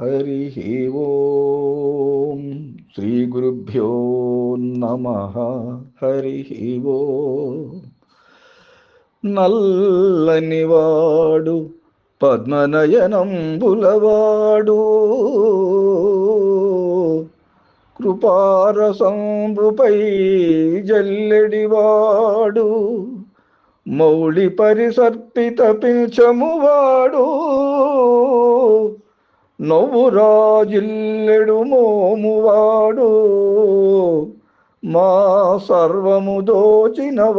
హరి ఓం. శ్రీ గురుభ్యో నమ. హరి ఓం. నల్లనివాడు పద్మనయనంబులవాడు. కృపారసంబుపై జల్లెడివాడు. మౌళి పరిసర్పిత నవ్వు రాజిల్లెడు మోమువాడు మా సర్వము దోచినవాడు.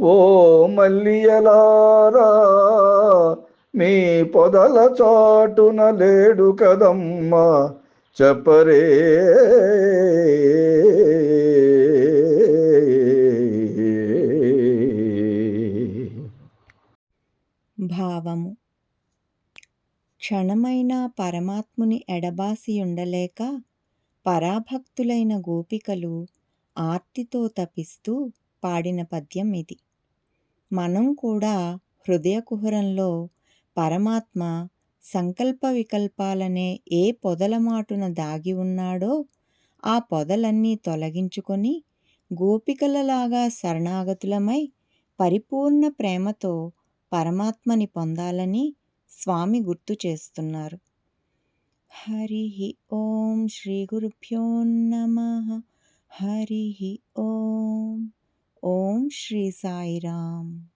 ఓ మల్లియలారా మీ పొదల చాటున లేడు కదమ్మ చెప్పరే భావము. క్షణమైన పరమాత్ముని ఎడబాసి ఉండలేక పరాభక్తులైన గోపికలు ఆర్తితో తపిస్తూ పాడిన పద్యం ఇది. మనం కూడా హృదయ కుహరంలో పరమాత్మ సంకల్ప వికల్పాలనే ఏ పొదల మాటున దాగి ఉన్నాడో ఆ పొదలన్నీ తొలగించుకొని గోపికలలాగా శరణాగతులమై పరిపూర్ణ ప్రేమతో పరమాత్మని పొందాలని స్వామి గుర్తు చేస్తున్నారు. హరి ఓం శ్రీ గురుభ్యో నమ. హరి ఓం. ఓం శ్రీ సాయిరామ్.